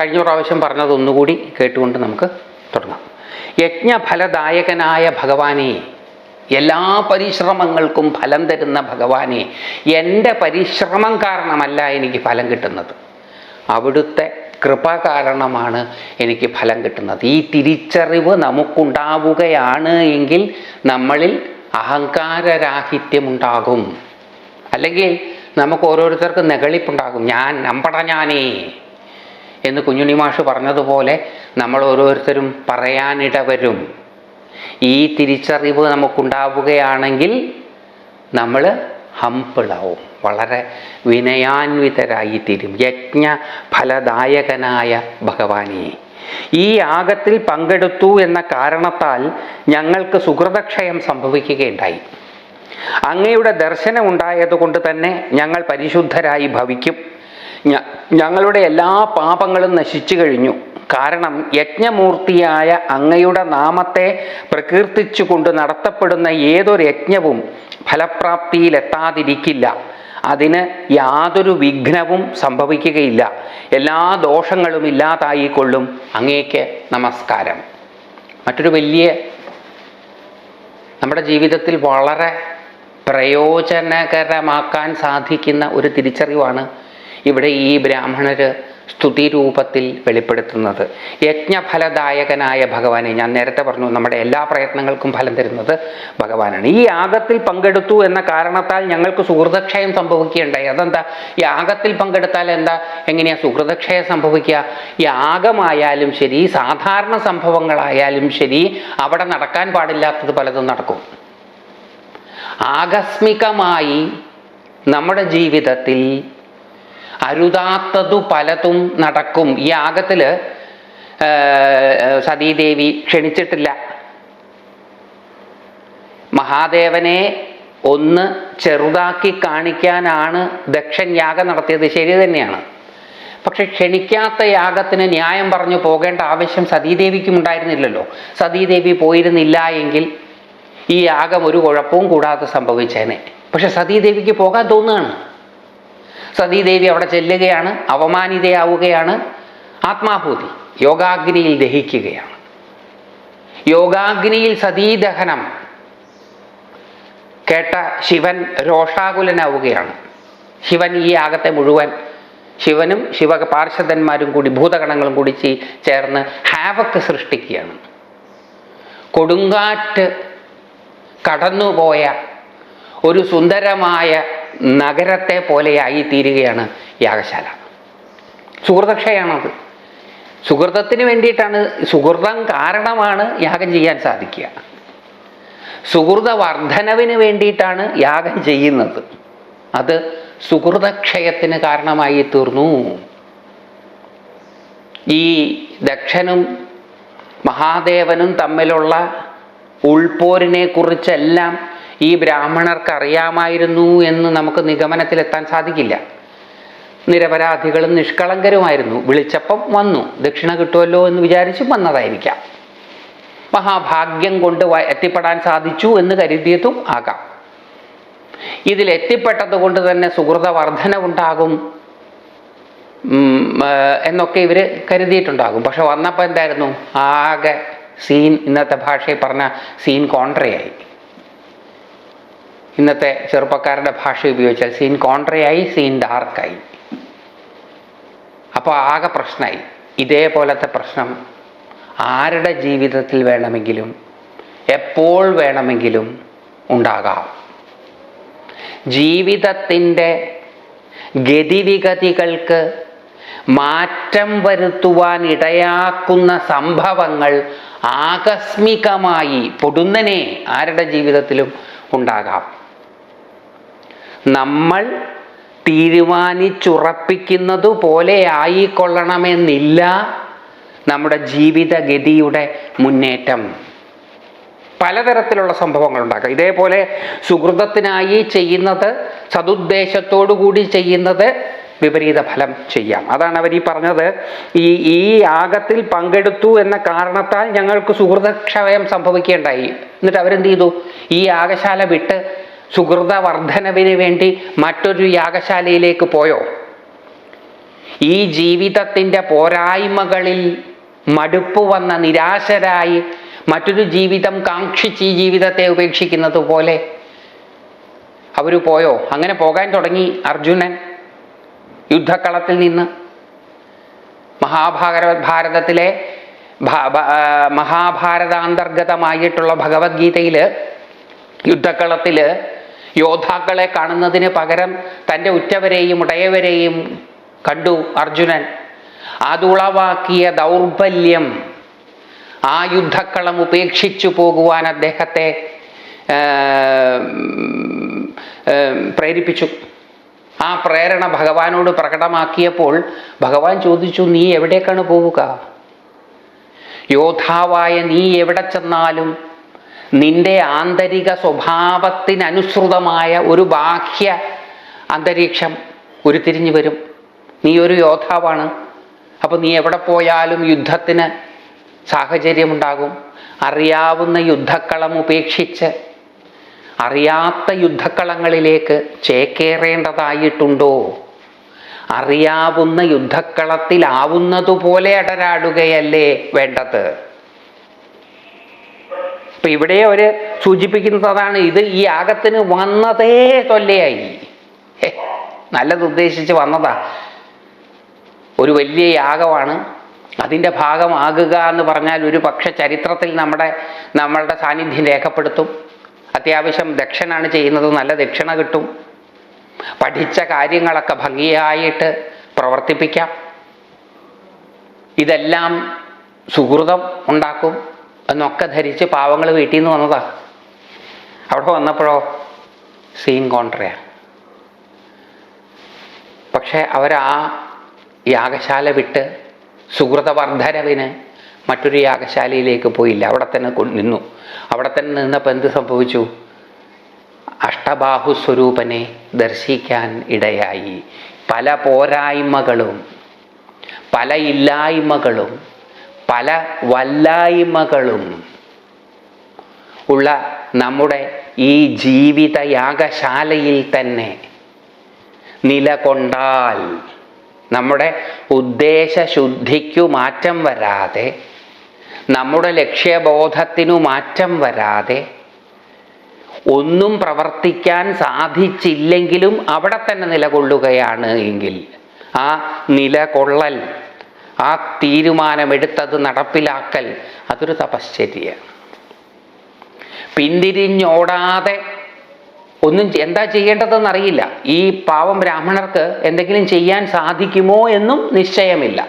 കഴിഞ്ഞ പ്രാവശ്യം പറഞ്ഞത് ഒന്നുകൂടി കേട്ടുകൊണ്ട് നമുക്ക് തുടങ്ങാം. യജ്ഞഫലദായകനായ ഭഗവാനെ എല്ലാ പരിശ്രമങ്ങൾക്കും ഫലം തരുന്ന ഭഗവാനെ എന്റെ പരിശ്രമം കാരണമല്ല എനിക്ക് ഫലം കിട്ടുന്നത്. അവിടുത്തെ കൃപ കാരണമാണ് എനിക്ക് ഫലം കിട്ടുന്നത്. ഈ തിരിച്ചറിവ് നമുക്കുണ്ടാവുകയാണ് എങ്കിൽ നമ്മളിൽ അഹങ്കാരരാഹിത്യമുണ്ടാകും. അല്ലെങ്കിൽ നമുക്ക് ഓരോരുത്തർക്കും നെകളിപ്പുണ്ടാകും. ഞാൻ നമ്പട ഞാനേ എന്ന് കുഞ്ഞുണ്ണി മാഷ് പറഞ്ഞതുപോലെ നമ്മൾ ഓരോരുത്തരും പറയാനിട വരും. ഈ തിരിച്ചറിവ് നമുക്കുണ്ടാവുകയാണെങ്കിൽ നമ്മൾ ഹമ്പിളാവും വളരെ വിനയാന്വിതരായിത്തീരും. യജ്ഞ ഫലദായകനായ ഭഗവാനെ. ഈ യാഗത്തിൽ പങ്കെടുത്തു എന്ന കാരണത്താൽ ഞങ്ങൾക്ക് സുഹൃതക്ഷയം സംഭവിക്കുകയുണ്ടായി. അങ്ങയുടെ ദർശനം ഉണ്ടായതുകൊണ്ട് തന്നെ ഞങ്ങൾ പരിശുദ്ധരായി ഭവിക്കും. ഞങ്ങളുടെ എല്ലാ പാപങ്ങളും നശിച്ചു കഴിഞ്ഞു. കാരണം യജ്ഞമൂർത്തിയായ അങ്ങയുടെ നാമത്തെ പ്രകീർത്തിച്ചുകൊണ്ട് നടത്തപ്പെടുന്ന ഏതൊരു യജ്ഞവും ഫലപ്രാപ്തിയിലെത്താതിരിക്കില്ല. അതിന് യാതൊരു വിഘ്നവും സംഭവിക്കുകയില്ല. എല്ലാ ദോഷങ്ങളും ഇല്ലാതായിക്കൊള്ളും. അങ്ങേക്ക് നമസ്കാരം. മറ്റൊരു വലിയ നമ്മുടെ ജീവിതത്തിൽ വളരെ പ്രയോജനകരമാക്കാൻ സാധിക്കുന്ന ഒരു തിരിച്ചറിവാണ് ഇവിടെ ഈ ബ്രാഹ്മണർ സ്തുതിരൂപത്തിൽ വെളിപ്പെടുത്തുന്നത്. യജ്ഞഫലദായകനായ ഭഗവാനെ ഞാൻ നേരത്തെ പറഞ്ഞു നമ്മുടെ എല്ലാ പ്രയത്നങ്ങൾക്കും ഫലം തരുന്നത് ഭഗവാനാണ്. ഈ യാഗത്തിൽ പങ്കെടുത്തു എന്ന കാരണത്താൽ ഞങ്ങൾക്ക് സുഹൃതക്ഷയം സംഭവിക്കുകയുണ്ടായി. അതെന്താ? യാഗത്തിൽ പങ്കെടുത്താൽ എന്താ? എങ്ങനെയാ സുഹൃതക്ഷയം സംഭവിക്കുക? യാഗമായാലും ശരി സാധാരണ സംഭവങ്ങളായാലും ശരി അവിടെ നടക്കാൻ പാടില്ലാത്തത് പലതും നടക്കും. ആകസ്മികമായി നമ്മുടെ ജീവിതത്തിൽ അരുതാത്തതു പലതും നടക്കും. ഈ യാഗത്തിൽ സതീദേവി ക്ഷണിച്ചിട്ടില്ല. മഹാദേവനെ ഒന്ന് ചെറുതാക്കി കാണിക്കാനാണ് ദക്ഷൻ യാഗം നടത്തിയത്. ശരി തന്നെയാണ്. പക്ഷെ ക്ഷണിക്കാത്ത യാഗത്തിന് ന്യായം പറഞ്ഞു പോകേണ്ട ആവശ്യം സതീദേവിക്കും ഉണ്ടായിരുന്നില്ലല്ലോ. സതീദേവി പോയിരുന്നില്ല എങ്കിൽ ഈ യാഗം ഒരു കുഴപ്പവും കൂടാതെ സംഭവിച്ചേനെ. പക്ഷെ സതീദേവിക്ക് പോകാൻ തോന്നുകയാണ്. സതീദേവി അവിടെ ചെല്ലുകയാണ് അവമാനിതയാവുകയാണ് ആത്മാഹൂതി യോഗാഗ്നിയിൽ ദഹിക്കുകയാണ്. യോഗാഗ്നിയിൽ സതീദഹനം കേട്ട ശിവൻ രോഷാകുലനാവുകയാണ്. ശിവൻ ഈ യാഗത്തെ മുഴുവൻ ശിവനും ശിവ പാർഷദന്മാരും കൂടി ഭൂതഗണങ്ങളും കൂടി ചേർന്ന് ഹാവക്ക് സൃഷ്ടിക്കുകയാണ്. കൊടുങ്കാറ്റ് കടന്നുപോയ ഒരു സുന്ദരമായ നഗരത്തെ പോലെയായി തീരുകയാണ് യാഗശാല. സുഹൃതക്ഷയാണത് സുഹൃതത്തിന് വേണ്ടിയിട്ടാണ് സുഹൃതം കാരണമാണ് യാഗം ചെയ്യാൻ സാധിക്കുക. സുഹൃത വർധനവിന് വേണ്ടിയിട്ടാണ് യാഗം ചെയ്യുന്നത്. അത് സുഹൃതക്ഷയത്തിന് കാരണമായി തീർന്നു. ഈ ദക്ഷനും മഹാദേവനും തമ്മിലുള്ള ഉൾപോരിനെ കുറിച്ചെല്ലാം ഈ ബ്രാഹ്മണർക്ക് അറിയാമായിരുന്നു എന്ന് നമുക്ക് നിഗമനത്തിലെത്താൻ സാധിക്കില്ല. നിരപരാധികളും നിഷ്കളങ്കരുമായിരുന്നു. വിളിച്ചപ്പം വന്നു. ദക്ഷിണ കിട്ടുമല്ലോ എന്ന് വിചാരിച്ചും വന്നതായിരിക്കാം. മഹാഭാഗ്യം കൊണ്ട് എത്തിപ്പെടാൻ സാധിച്ചു എന്ന് കരുതിയതും ആകാം. ഇതിൽ എത്തിപ്പെട്ടത് കൊണ്ട് തന്നെ സുഹൃത വർധനവുണ്ടാകും എന്നൊക്കെ ഇവർ കരുതിയിട്ടുണ്ടാകും. പക്ഷെ വന്നപ്പോൾ എന്തായിരുന്നു? ആകെ സീൻ ഇന്നത്തെ ഭാഷയിൽ പറഞ്ഞ സീൻ കോൺട്രയായി. ഇന്നത്തെ ചെറുപ്പക്കാരുടെ ഭാഷ ഉപയോഗിച്ചാൽ സീൻ കോൺട്രയായി സീൻ ഡാർക്കായി അപ്പോൾ ആകെ പ്രശ്നമായി ഇതേപോലത്തെ പ്രശ്നം ആരുടെ ജീവിതത്തിൽ വേണമെങ്കിലും എപ്പോൾ വേണമെങ്കിലും ഉണ്ടാകാം. ജീവിതത്തിന്റെ ഗതിവിഗതികൾക്ക് മാറ്റം വരുത്തുവാൻ ഇടയാക്കുന്ന സംഭവങ്ങൾ ആകസ്മികമായി പൊടുന്നനെ ആരുടെ ജീവിതത്തിലും ഉണ്ടാകാം. നമ്മൾ തീരുമാനിച്ചുറപ്പിക്കുന്നത് പോലെ ആയിക്കൊള്ളണമെന്നില്ല നമ്മുടെ ജീവിതഗതിയുടെ മുന്നേറ്റം. പലതരത്തിലുള്ള സംഭവങ്ങൾ ഉണ്ടാക്കുക ഇതേപോലെ സുഹൃതത്തിനായി ചെയ്യുന്നത് സതുദ്ദേശത്തോടു കൂടി ചെയ്യുന്നത് വിപരീത ഫലം ചെയ്യാം. അതാണ് അവർ ഈ പറഞ്ഞത്. ഈ ഈ യാഗത്തിൽ പങ്കെടുത്തു എന്ന കാരണത്താൽ ഞങ്ങൾക്ക് സുഹൃതക്ഷയം സംഭവിക്കേണ്ടായി. എന്നിട്ട് അവരെന്ത് ചെയ്തു? ഈ യാഗശാല വിട്ട് സുഹൃത വർധനവിന് വേണ്ടി മറ്റൊരു യാഗശാലയിലേക്ക് പോയോ? ഈ ജീവിതത്തിന്റെ പോരായ്മകളിൽ മടുപ്പ് വന്ന നിരാശരായി മറ്റൊരു ജീവിതം കാക്ഷിച്ച് ഈ ജീവിതത്തെ ഉപേക്ഷിക്കുന്നത് പോലെ അവർ പോയോ? അങ്ങനെ പോകാൻ തുടങ്ങി അർജുനൻ യുദ്ധക്കളത്തിൽ നിന്ന്. മഹാഭാരത ഭാരതത്തിലെ മഹാഭാരതാന്തർഗതമായിട്ടുള്ള ഭഗവത്ഗീതയിൽ യുദ്ധക്കളത്തിൽ യോദ്ധാക്കളെ കാണുന്നതിന് പകരം തന്റെ ഉറ്റവരെയും ഉടയവരെയും കണ്ടു അർജുനൻ. അതുളവാക്കിയ ദൗർബല്യം ആ യുദ്ധക്കളം ഉപേക്ഷിച്ചു പോകുവാൻ അദ്ദേഹത്തെ പ്രേരിപ്പിച്ചു. ആ പ്രേരണ ഭഗവാനോട് പ്രകടമാക്കിയപ്പോൾ ഭഗവാൻ ചോദിച്ചു നീ എവിടേക്കാണ് പോവുക? യോദ്ധാവായ നീ എവിടെ ചെന്നാലും നിന്റെ ആന്തരിക സ്വഭാവത്തിനനുസൃതമായ ഒരു ബാഹ്യ അന്തരീക്ഷം ഉരുത്തിരിഞ്ഞു വരും. നീ ഒരു യോദ്ധാവാണ്. അപ്പോൾ നീ എവിടെ പോയാലും യുദ്ധത്തിന് സാഹചര്യമുണ്ടാകും. അറിയാവുന്ന യുദ്ധക്കളം ഉപേക്ഷിച്ച് അറിയാത്ത യുദ്ധക്കളങ്ങളിലേക്ക് ചേക്കേറേണ്ടതായിട്ടുണ്ടോ? അറിയാവുന്ന യുദ്ധക്കളത്തിലാവുന്നതുപോലെ അടരാടുകയല്ലേ വേണ്ടത്? ഇപ്പൊ ഇവിടെ അവർ സൂചിപ്പിക്കുന്നതാണ് ഇത് ഈ യാഗത്തിന് വന്നതേ തൊല്ലയായി. നല്ലത് ഉദ്ദേശിച്ച് വന്നതാ. ഒരു വലിയ യാഗമാണ്. അതിന്റെ ഭാഗമാകുക എന്ന് പറഞ്ഞാൽ ഒരു പക്ഷെ ചരിത്രത്തിൽ നമ്മുടെ നമ്മളുടെ സാന്നിധ്യം രേഖപ്പെടുത്തും. അത്യാവശ്യം ദക്ഷനാണ് ചെയ്യുന്നത് നല്ല ദക്ഷിണ കിട്ടും. പഠിച്ച കാര്യങ്ങളൊക്കെ ഭംഗിയായിട്ട് പ്രവർത്തിപ്പിക്കാം. ഇതെല്ലാം സുഹൃതം ഉണ്ടാക്കും. എന്നൊക്കെ ധരിച്ച് പാവങ്ങൾ വീട്ടിൽ നിന്ന് വന്നതാ. അവിടെ വന്നപ്പോഴോ സീൻ കോൺട്രയാണ് പക്ഷെ അവരാ യാഗശാല വിട്ട് സുഹൃതവർദ്ധരവിന് മറ്റൊരു യാഗശാലയിലേക്ക് പോയില്ല. അവിടെ തന്നെ നിന്നു. അവിടെ തന്നെ നിന്നപ്പോൾ എന്ത് സംഭവിച്ചു? അഷ്ടബാഹു സ്വരൂപനെ ദർശിക്കാൻ ഇടയായി. പല പോരായ്മകളും പല ഇല്ലായ്മകളും പല വല്ലായ്മകളും ഉള്ള നമ്മുടെ ഈ ജീവിതയാഗശാലയിൽ തന്നെ നിലകൊണ്ടാൽ നമ്മുടെ ഉദ്ദേശശുദ്ധിക്കു മാറ്റം വരാതെ നമ്മുടെ ലക്ഷ്യബോധത്തിനു മാറ്റം വരാതെ ഒന്നും പ്രവർത്തിക്കാൻ സാധിച്ചില്ലെങ്കിലും അവിടെ തന്നെ നിലകൊള്ളുകയാണ് എങ്കിൽ ആ നിലകൊള്ളൽ ആ തീരുമാനമെടുത്തത് നടപ്പിലാക്കൽ അതൊരു തപശ്ചര്യയാണ് പിന്തിരിഞ്ഞോടാതെ ഒന്നും എന്താ ചെയ്യേണ്ടതെന്ന് അറിയില്ല ഈ പാവം ബ്രാഹ്മണർക്ക് എന്തെങ്കിലും ചെയ്യാൻ സാധിക്കുമോ എന്നും നിശ്ചയമില്ല.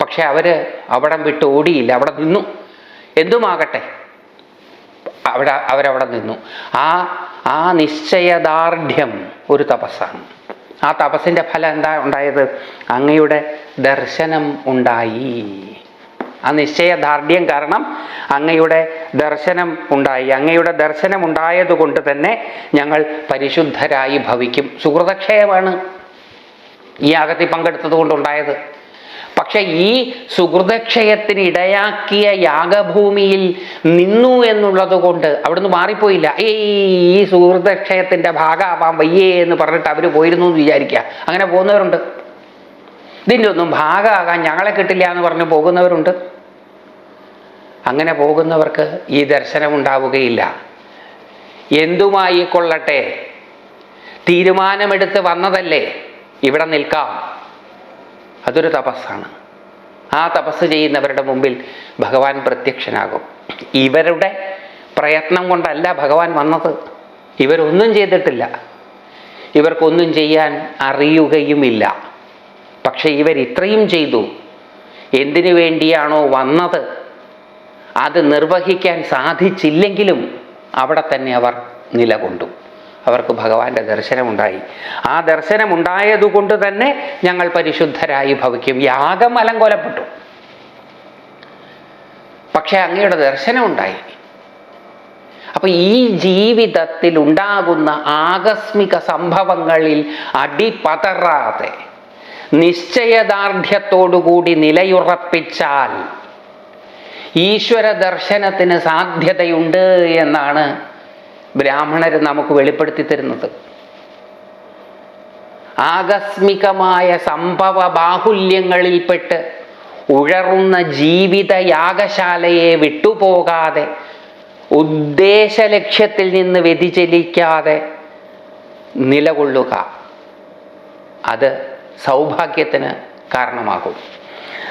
പക്ഷെ അവർ അവിടം വിട്ട് ഓടിയില്ല. അവിടെ നിന്നു. എന്തുമാകട്ടെ? അവിടെ അവരവിടെ നിന്നു. ആ ആ നിശ്ചയദാർഢ്യം ഒരു തപസ്സാണ്. ആ തപസ്സിന്റെ ഫലം എന്താ ഉണ്ടായത്? അങ്ങയുടെ ദർശനം ഉണ്ടായി. ആ നിശ്ചയ നിശ്ചയദാർഢ്യം കാരണം അങ്ങയുടെ ദർശനം ഉണ്ടായി. അങ്ങയുടെ ദർശനം ഉണ്ടായതുകൊണ്ട് തന്നെ ഞങ്ങൾ പരിശുദ്ധരായി ഭവിക്കും. സുഹൃതക്ഷയമാണ് ഈ യാഗത്തിൽ പങ്കെടുത്തത് കൊണ്ടുണ്ടായത് പക്ഷെ ഈ സുഹൃതക്ഷയത്തിന് ഇടയാക്കിയ യാഗഭൂമിയിൽ നിന്നു എന്നുള്ളത് കൊണ്ട് അവിടുന്ന് മാറിപ്പോയില്ല. ഏയ് ഈ സുഹൃതക്ഷയത്തിന്റെ ഭാഗമാവാൻ വയ്യേ എന്ന് പറഞ്ഞിട്ട് അവർ പോയിരുന്നു എന്ന് വിചാരിക്കുക അങ്ങനെ പോകുന്നവരുണ്ട്. ഇതിന്റെ ഒന്നും ഭാഗമാകാൻ ഞങ്ങളെ കിട്ടില്ല എന്ന് പറഞ്ഞ് പോകുന്നവരുണ്ട്. അങ്ങനെ പോകുന്നവർക്ക് ഈ ദർശനം ഉണ്ടാവുകയില്ല. എന്തുമായി കൊള്ളട്ടെ തീരുമാനമെടുത്ത് വന്നതല്ലേ? ഇവിടെ നിൽക്കാം. അതൊരു തപസ്സാണ്. ആ തപസ് ചെയ്യുന്നവരുടെ മുമ്പിൽ ഭഗവാൻ പ്രത്യക്ഷനാകും. ഇവരുടെ പ്രയത്നം കൊണ്ടല്ല ഭഗവാൻ വന്നത്. ഇവരൊന്നും ചെയ്തിട്ടില്ല. ഇവർക്കൊന്നും ചെയ്യാൻ അറിയുകയുമില്ല. പക്ഷേ ഇവർ ഇത്രയും ചെയ്തു. എന്തിനു വേണ്ടിയാണോ വന്നത്? അത് നിർവഹിക്കാൻ സാധിച്ചില്ലെങ്കിലും അവിടെ തന്നെ അവർ നിലകൊണ്ടു. അവർക്ക് ഭഗവാന്റെ ദർശനമുണ്ടായി. ആ ദർശനമുണ്ടായതുകൊണ്ട് തന്നെ ഞങ്ങൾ പരിശുദ്ധരായി ഭവിക്കും. യാഗം അലങ്കോലപ്പെട്ടു. പക്ഷെ അങ്ങയുടെ ദർശനമുണ്ടായി. അപ്പൊ ഈ ജീവിതത്തിൽ ഉണ്ടാകുന്ന ആകസ്മിക സംഭവങ്ങളിൽ അടിപതറാതെ നിശ്ചയദാർഢ്യത്തോടുകൂടി നിലയുറപ്പിച്ചാൽ ഈശ്വര ദർശനത്തിന് സാധ്യതയുണ്ട് എന്നാണ് ബ്രാഹ്മണർ നമുക്ക് വെളിപ്പെടുത്തി തരുന്നത്. ആകസ്മികമായ സംഭവ ബാഹുല്യങ്ങളിൽപ്പെട്ട് ഉഴറുന്ന ജീവിത യാഗശാലയെ വിട്ടുപോകാതെ ഉദ്ദേശ ലക്ഷ്യത്തിൽ നിന്ന് വ്യതിചലിക്കാതെ നിലകൊള്ളുക. അത് സൗഭാഗ്യത്തിന് കാരണമാകും.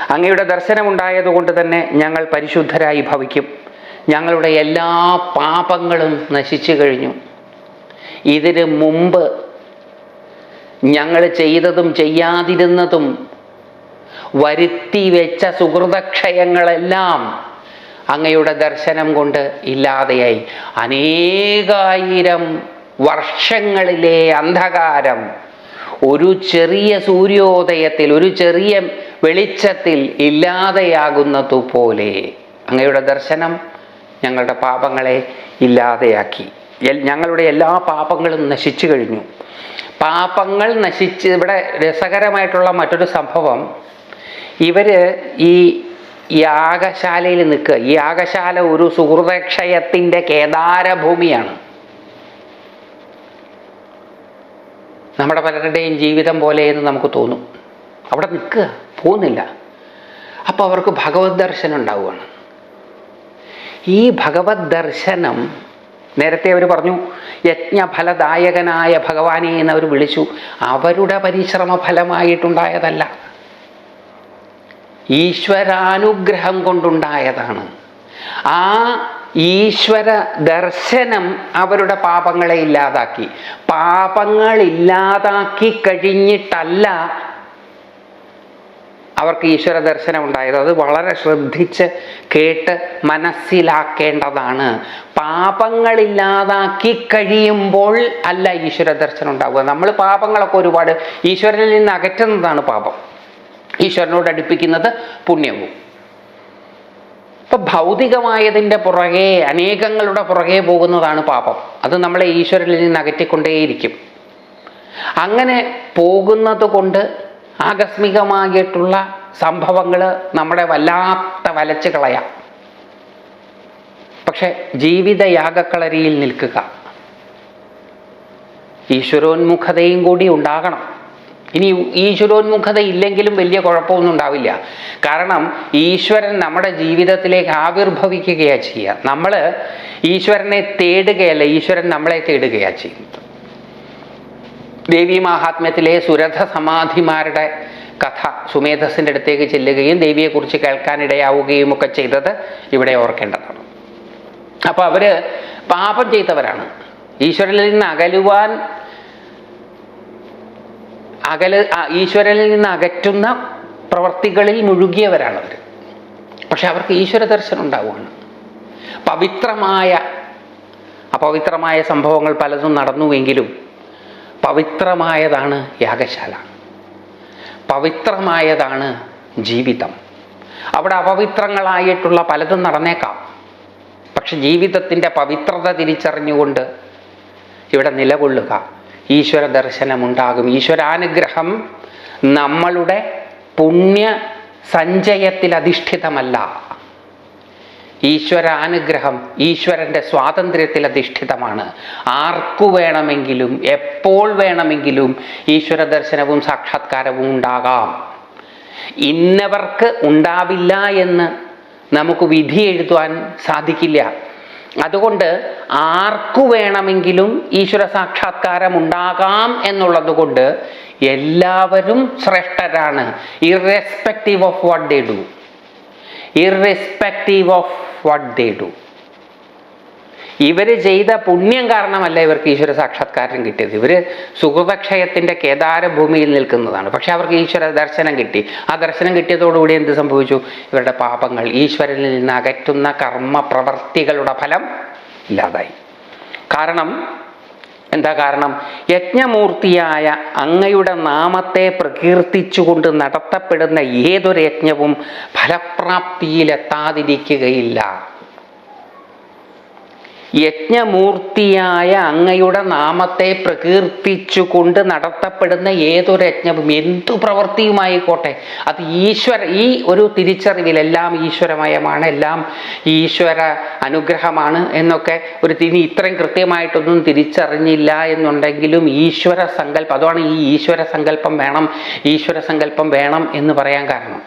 അങ്ങയുടെ ദർശനമുണ്ടായതുകൊണ്ട് തന്നെ ഞങ്ങൾ പരിശുദ്ധരായി ഭവിക്കും. ഞങ്ങളുടെ എല്ലാ പാപങ്ങളും നശിച്ചു കഴിഞ്ഞു. ഇതിന് മുമ്പ് ഞങ്ങൾ ചെയ്തതും ചെയ്യാതിരുന്നതും വരുത്തി വെച്ച സുഹൃതക്ഷയങ്ങളെല്ലാം അങ്ങയുടെ ദർശനം കൊണ്ട് ഇല്ലാതെയായി. അനേകായിരം വർഷങ്ങളിലെ അന്ധകാരം ഒരു ചെറിയ സൂര്യോദയത്തിൽ ഒരു ചെറിയ വെളിച്ചത്തിൽ ഇല്ലാതെയാകുന്നതുപോലെ അങ്ങയുടെ ദർശനം ഞങ്ങളുടെ പാപങ്ങളെ ഇല്ലാതെയാക്കി. ഞങ്ങളുടെ എല്ലാ പാപങ്ങളും നശിച്ചു കഴിഞ്ഞു. പാപങ്ങൾ നശിച്ച് ഇവിടെ രസകരമായിട്ടുള്ള മറ്റൊരു സംഭവം ഇവർ ഈ യാഗശാലയിൽ നിൽക്കുക. ഈ യാഗശാല ഒരു സുഹൃതക്ഷയത്തിന്റെ കേദാരഭൂമിയാണ്. നമ്മുടെ പലരുടെയും ജീവിതം പോലെ എന്ന് നമുക്ക് തോന്നും. അവിടെ നിൽക്കുക പോകുന്നില്ല. അപ്പോൾ അവർക്ക് ഭഗവത് ദർശനം ഉണ്ടാവുകയാണ്. ഈ ഭഗവത് ദർശനം നേരത്തെ അവർ പറഞ്ഞു യജ്ഞഫലദായകനായ ഭഗവാനെ എന്ന് അവർ വിളിച്ചു. അവരുടെ പരിശ്രമ ഫലമായിട്ടുണ്ടായതല്ല ഈശ്വരാനുഗ്രഹം കൊണ്ടുണ്ടായതാണ്. ആ ഈശ്വര ദർശനം അവരുടെ പാപങ്ങളെ ഇല്ലാതാക്കി. പാപങ്ങൾ ഇല്ലാതാക്കി കഴിഞ്ഞിട്ടല്ല അവർക്ക് ഈശ്വര ദർശനം ഉണ്ടായത് അത് വളരെ ശ്രദ്ധിച്ച് കേട്ട് മനസ്സിലാക്കേണ്ടതാണ്. പാപങ്ങളില്ലാതാക്കി കഴിയുമ്പോൾ അല്ല ഈശ്വര ദർശനം ഉണ്ടാവുക. നമ്മൾ പാപങ്ങളൊക്കെ ഒരുപാട് ഈശ്വരനിൽ നിന്ന് അകറ്റുന്നതാണ് പാപം. ഈശ്വരനോട് അടുപ്പിക്കുന്നത് പുണ്യവും. ഇപ്പൊ ഭൗതികമായതിന്റെ പുറകെ അനേകങ്ങളുടെ പുറകെ പോകുന്നതാണ് പാപം. അത് നമ്മളെ ഈശ്വരനിൽ നിന്ന് അകറ്റിക്കൊണ്ടേയിരിക്കും. അങ്ങനെ പോകുന്നത് കൊണ്ട് ആകസ്മികമായിട്ടുള്ള സംഭവങ്ങൾ നമ്മളെ വല്ലാത്ത വലച്ചു കളയാം. പക്ഷെ ജീവിതയാഗക്കളരിയിൽ നിൽക്കുക. ഈശ്വരോന്മുഖതയും കൂടി ഉണ്ടാകണം. ഇനി ഈശ്വരോന്മുഖത ഇല്ലെങ്കിലും വലിയ കുഴപ്പമൊന്നും ഉണ്ടാവില്ല. കാരണം ഈശ്വരൻ നമ്മുടെ ജീവിതത്തിലേക്ക് ആവിർഭവിക്കുകയാണ് ചെയ്യുക. നമ്മൾ ഈശ്വരനെ തേടുകയല്ല ഈശ്വരൻ നമ്മളെ തേടുകയാണ് ചെയ്യുന്നത്. ദേവി മഹാത്മ്യത്തിലെ സുരഥ സമാധിമാരുടെ കഥ സുമേധസിന്റെ അടുത്തേക്ക് ചെല്ലുകയും ദേവിയെക്കുറിച്ച് കേൾക്കാനിടയാവുകയും ഒക്കെ ചെയ്തത് ഇവിടെ ഓർക്കേണ്ടതാണ്. അപ്പോൾ അവർ പാപം ചെയ്തവരാണ്. ഈശ്വരനിൽ നിന്ന് അകലുവാൻ അകൽ ഈശ്വരനിൽ നിന്ന് അകറ്റുന്ന പ്രവർത്തികളിൽ മുഴുകിയവരാണ് അവർ പക്ഷെ അവർക്ക് ഈശ്വര ദർശനം ഉണ്ടാവുകയാണ്. പവിത്രമായ അപവിത്രമായ സംഭവങ്ങൾ പലതും നടന്നുവെങ്കിലും പവിത്രമായതാണ് യാഗശാല. പവിത്രമായതാണ് ജീവിതം. അവിടെ അപവിത്രങ്ങളായിട്ടുള്ള പലതും നടന്നേക്കാം. പക്ഷെ ജീവിതത്തിന്റെ പവിത്രത തിരിച്ചറിഞ്ഞുകൊണ്ട് ഇവിടെ നിലകൊള്ളുക. ഈശ്വര ദർശനമുണ്ടാകും. ഈശ്വരാനുഗ്രഹം നമ്മളുടെ പുണ്യ സഞ്ചയത്തിൽ അധിഷ്ഠിതമല്ല ഈശ്വരാനുഗ്രഹം ഈശ്വരന്റെ സ്വാതന്ത്ര്യത്തിൽ അധിഷ്ഠിതമാണ്. ആർക്കു വേണമെങ്കിലും എപ്പോൾ വേണമെങ്കിലും ഈശ്വര ദർശനവും സാക്ഷാത്കാരവും ഉണ്ടാകാം. ഇന്നവർക്ക് ഉണ്ടാവില്ല എന്ന് നമുക്ക് വിധി എഴുതുവാൻ സാധിക്കില്ല. അതുകൊണ്ട് ആർക്കു വേണമെങ്കിലും ഈശ്വര സാക്ഷാത്കാരം ഉണ്ടാകാം എന്നുള്ളതുകൊണ്ട് എല്ലാവരും ശ്രേഷ്ഠരാണ്. Irrespective of what they do irrespective of what they do ഇവർ ചെയ്ത പുണ്യം കാരണമല്ല ഇവർക്ക് ഈശ്വര സാക്ഷാത്കാരം കിട്ടിയത്. ഇവർ സുഹൃതക്ഷയത്തിന്റെ കേദാരഭൂമിയിൽ നിൽക്കുന്നതാണ്. പക്ഷെ അവർക്ക് ഈശ്വര ദർശനം കിട്ടി. ആ ദർശനം കിട്ടിയതോടുകൂടി എന്ത് സംഭവിച്ചു? ഇവരുടെ പാപങ്ങൾ ഈശ്വരനിൽ നിന്ന് അകറ്റുന്ന കർമ്മ പ്രവർത്തികളുടെ ഫലം ഇല്ലാതായി. കാരണം എന്താ കാരണം? യജ്ഞമൂർത്തിയായ അങ്ങയുടെ നാമത്തെ പ്രകീർത്തിച്ചുകൊണ്ട് നടത്തപ്പെടുന്ന ഏതൊരു യജ്ഞവും ഫലപ്രാപ്തിയിലെത്താതിരിക്കുകയില്ല. യജ്ഞമൂർത്തിയായ അങ്ങയുടെ നാമത്തെ പ്രകീർത്തിച്ചുകൊണ്ട് നടത്തപ്പെടുന്ന ഏതൊരു യജ്ഞവും എന്തു പ്രവൃത്തിയുമായിക്കോട്ടെ അത് ഈശ്വര ഈ ഒരു തിരിച്ചറിവിൽ എല്ലാം ഈശ്വരമയമാണ് എല്ലാം ഈശ്വര അനുഗ്രഹമാണ് എന്നൊക്കെ ഒരു തിരി ഇത്രയും കൃത്യമായിട്ടൊന്നും തിരിച്ചറിഞ്ഞില്ല എന്നുണ്ടെങ്കിലും ഈശ്വര സങ്കല്പം അതാണ് ഈ ഈശ്വര സങ്കല്പം വേണം ഈശ്വര സങ്കല്പം വേണം എന്ന് പറയാൻ കാരണം.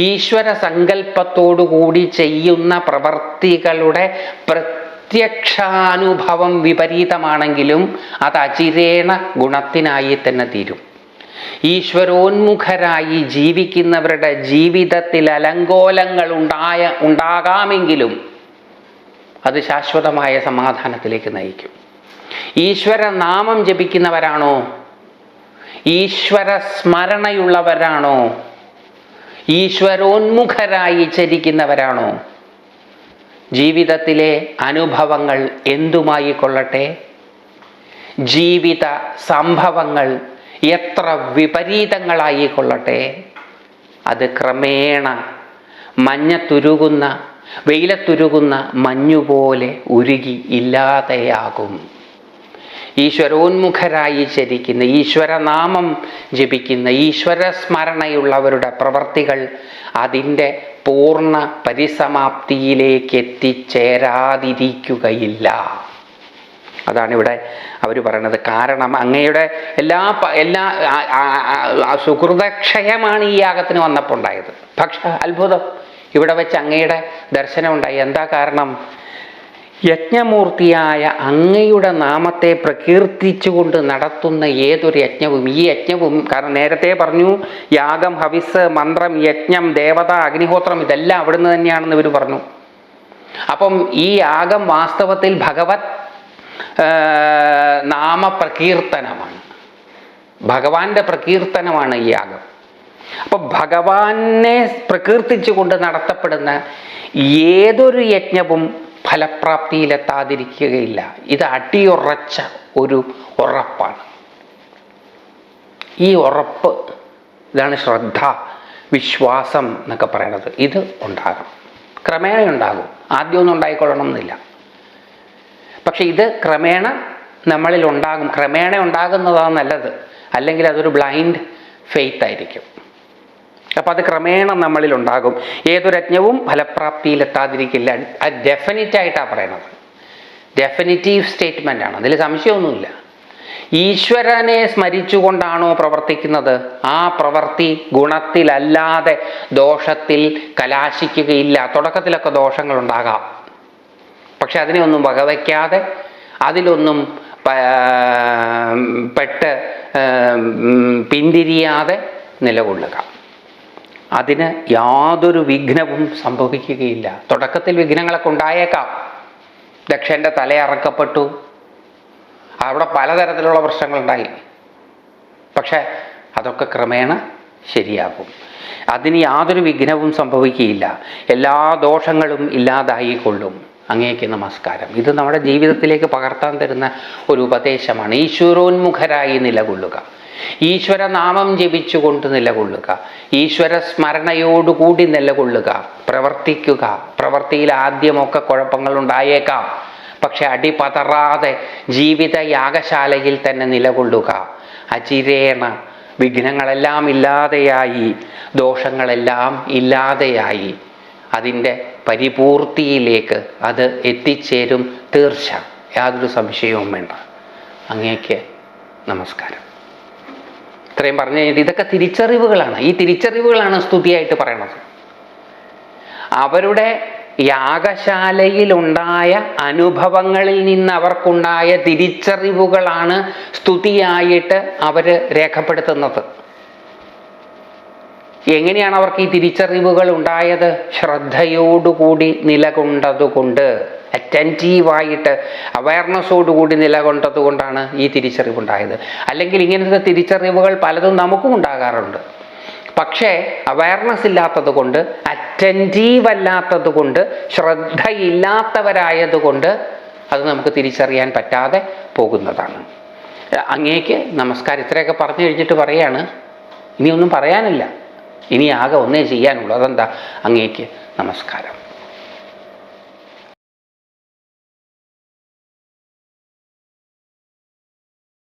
ഈശ്വര സങ്കല്പത്തോടു കൂടി ചെയ്യുന്ന പ്രവർത്തികളുടെ പ്രത്യക്ഷാനുഭവം വിപരീതമാണെങ്കിലും അത് അചിരേണ ഗുണത്തിനായി തന്നെ തീരും. ഈശ്വരോന്മുഖരായി ജീവിക്കുന്നവരുടെ ജീവിതത്തിൽ അലങ്കോലങ്ങൾ ഉണ്ടായ ഉണ്ടാകാമെങ്കിലും അത് ശാശ്വതമായ സമാധാനത്തിലേക്ക് നയിക്കും. ഈശ്വര നാമം ജപിക്കുന്നവരാണോ? ഈശ്വര സ്മരണയുള്ളവരാണോ ഈശ്വരോന്മുഖരായി ചരിക്കുന്നവരാണോ? ജീവിതത്തിലെ അനുഭവങ്ങൾ എന്തുമായി കൊള്ളട്ടെ ജീവിത സംഭവങ്ങൾ എത്ര വിപരീതങ്ങളായി കൊള്ളട്ടെ അത് ക്രമേണ മഞ്ഞത്തുരുകുന്ന വെയിലത്തുരുകുന്ന മഞ്ഞുപോലെ ഉരുകി ഇല്ലാതെയാകും. ഈശ്വരോന്മുഖരായി ചരിക്കുന്ന ഈശ്വരനാമം ജപിക്കുന്ന ഈശ്വര സ്മരണയുള്ളവരുടെ പ്രവർത്തികൾ അതിന്റെ പൂർണ പരിസമാപ്തിയിലേക്ക് എത്തിച്ചേരാതിരിക്കുകയില്ല അതാണ് ഇവിടെ അവർ പറയണത്. കാരണം അങ്ങയുടെ എല്ലാ എല്ലാ സുഹൃതക്ഷയമാണ് ഈ യാഗത്തിന് വന്നപ്പോൾ ഉണ്ടായത്. പക്ഷെ അത്ഭുതം. ഇവിടെ വെച്ച് അങ്ങയുടെ ദർശനം ഉണ്ടായി എന്താ കാരണം? യജ്ഞമൂർത്തിയായ അങ്ങയുടെ നാമത്തെ പ്രകീർത്തിച്ചുകൊണ്ട് നടത്തുന്ന ഏതൊരു യജ്ഞവും ഈ യജ്ഞവും കാരണം നേരത്തെ പറഞ്ഞു യാഗം ഹവിസ് മന്ത്രം യജ്ഞം ദേവത അഗ്നിഹോത്രം ഇതെല്ലാം അവിടുന്ന് തന്നെയാണെന്ന് ഇവർ പറഞ്ഞു. അപ്പം ഈ യാഗം വാസ്തവത്തിൽ ഭഗവത് നാമപ്രകീർത്തനമാണ്. ഭഗവാന്റെ പ്രകീർത്തനമാണ് ഈ യാഗം. അപ്പൊ ഭഗവാനെ പ്രകീർത്തിച്ചുകൊണ്ട് നടത്തപ്പെടുന്ന ഏതൊരു യജ്ഞവും ഫലപ്രാപ്തിയിലെത്താതിരിക്കുകയില്ല. ഇത് അടിയുറച്ച ഒരു ഉറപ്പാണ്. ഈ ഉറപ്പ് ഇതാണ് ശ്രദ്ധ വിശ്വാസം എന്നൊക്കെ പറയുന്നത് ഇത് ഉണ്ടാകും ക്രമേണ ഉണ്ടാകും. ആദ്യമൊന്നും ഉണ്ടായിക്കൊള്ളണം എന്നില്ല. പക്ഷെ ഇത് ക്രമേണ നമ്മളിൽ ഉണ്ടാകും. ക്രമേണ ഉണ്ടാകുന്നതാണ് നല്ലത്. അല്ലെങ്കിൽ അതൊരു ബ്ലൈൻഡ് ഫെയ്ത്ത് ആയിരിക്കും അപ്പം അത് ക്രമേണ നമ്മളിൽ ഉണ്ടാകും ഏതൊരു യജ്ഞവും ഫലപ്രാപ്തിയിലെത്താതിരിക്കില്ല. അത് ഡെഫിനിറ്റായിട്ടാണ് പറയണത്. ഡെഫിനിറ്റീവ് സ്റ്റേറ്റ്മെന്റ് ആണ്. അതിൽ സംശയമൊന്നുമില്ല. ഈശ്വരനെ സ്മരിച്ചുകൊണ്ടാണോ പ്രവർത്തിക്കുന്നത്? ആ പ്രവൃത്തി ഗുണത്തിലല്ലാതെ ദോഷത്തിൽ കലാശിക്കുകയില്ല. തുടക്കത്തിലൊക്കെ ദോഷങ്ങൾ ഉണ്ടാകാം പക്ഷെ അതിനെ ഒന്നും വകവയ്ക്കാതെ അതിലൊന്നും പെട്ട് പിന്തിരിയാതെ നിലകൊള്ളുക. അതിന് യാതൊരു വിഘ്നവും സംഭവിക്കുകയില്ല. തുടക്കത്തിൽ വിഘ്നങ്ങളൊക്കെ ഉണ്ടായേക്കാം. ദക്ഷന്റെ തലയറക്കപ്പെട്ടു അവിടെ പലതരത്തിലുള്ള പ്രശ്നങ്ങളുണ്ടായി. പക്ഷേ അതൊക്കെ ക്രമേണ ശരിയാകും. അതിന് യാതൊരു വിഘ്നവും സംഭവിക്കുകയില്ല. എല്ലാ ദോഷങ്ങളും ഇല്ലാതായിക്കൊള്ളും. അങ്ങേക്ക് നമസ്കാരം. ഇത് നമ്മുടെ ജീവിതത്തിലേക്ക് പകർത്താൻ തരുന്ന ഒരു ഉപദേശമാണ്. ഈശ്വരോന്മുഖരായി നിലകൊള്ളുക. ഈശ്വര നാമം ജപിച്ചുകൊണ്ട് നിലകൊള്ളുക. ഈശ്വര സ്മരണയോടുകൂടി നിലകൊള്ളുക. പ്രവർത്തിക്കുക. പ്രവർത്തിയിൽ ആദ്യമൊക്കെ കുഴപ്പങ്ങൾ ഉണ്ടായേക്കാം. പക്ഷെ അടിപതറാതെ ജീവിത യാഗശാലയിൽ തന്നെ നിലകൊള്ളുക. അചിരേണ വിഘ്നങ്ങളെല്ലാം ഇല്ലാതെയായി. ദോഷങ്ങളെല്ലാം ഇല്ലാതെയായി. അതിന്റെ പരിപൂർത്തിയിലേക്ക് അത് എത്തിച്ചേരും തീർച്ച. യാതൊരു സംശയവും വേണ്ട. അങ്ങേക്ക് നമസ്കാരം. ഇത്രയും പറഞ്ഞു കഴിഞ്ഞിട്ട് ഇതൊക്കെ തിരിച്ചറിവുകളാണ്. ഈ തിരിച്ചറിവുകളാണ് സ്തുതിയായിട്ട് പറയണത്. അവരുടെ യാഗശാലയിൽ യാഗശാലയിലുണ്ടായ അനുഭവങ്ങളിൽ നിന്ന് അവർക്കുണ്ടായ തിരിച്ചറിവുകളാണ് സ്തുതിയായിട്ട് അവർ രേഖപ്പെടുത്തുന്നത്. എങ്ങനെയാണ് അവർക്ക് ഈ തിരിച്ചറിവുകൾ ഉണ്ടായത്? ശ്രദ്ധയോടുകൂടി നിലകൊണ്ടതുകൊണ്ട്. അറ്റന്റീവായിട്ട് അവയർനെസ്സോടുകൂടി നിലകൊണ്ടത് കൊണ്ടാണ് ഈ തിരിച്ചറിവുണ്ടായത്. അല്ലെങ്കിൽ ഇങ്ങനത്തെ തിരിച്ചറിവുകൾ പലതും നമുക്കും ഉണ്ടാകാറുണ്ട്. പക്ഷേ അവയർനെസ് ഇല്ലാത്തത് കൊണ്ട് അറ്റന്റീവ് അല്ലാത്തത് കൊണ്ട് ശ്രദ്ധയില്ലാത്തവരായതുകൊണ്ട് അത് നമുക്ക് തിരിച്ചറിയാൻ പറ്റാതെ പോകുന്നതാണ്. അങ്ങേക്ക് നമസ്കാരം ഇത്രയൊക്കെ പറഞ്ഞു കഴിഞ്ഞിട്ട് പറയാണ് ഇനിയൊന്നും പറയാനില്ല. ഇനി ആകെ ഒന്നേ ചെയ്യാനുള്ളൂ. അതെന്താ? അങ്ങേക്ക് നമസ്കാരം.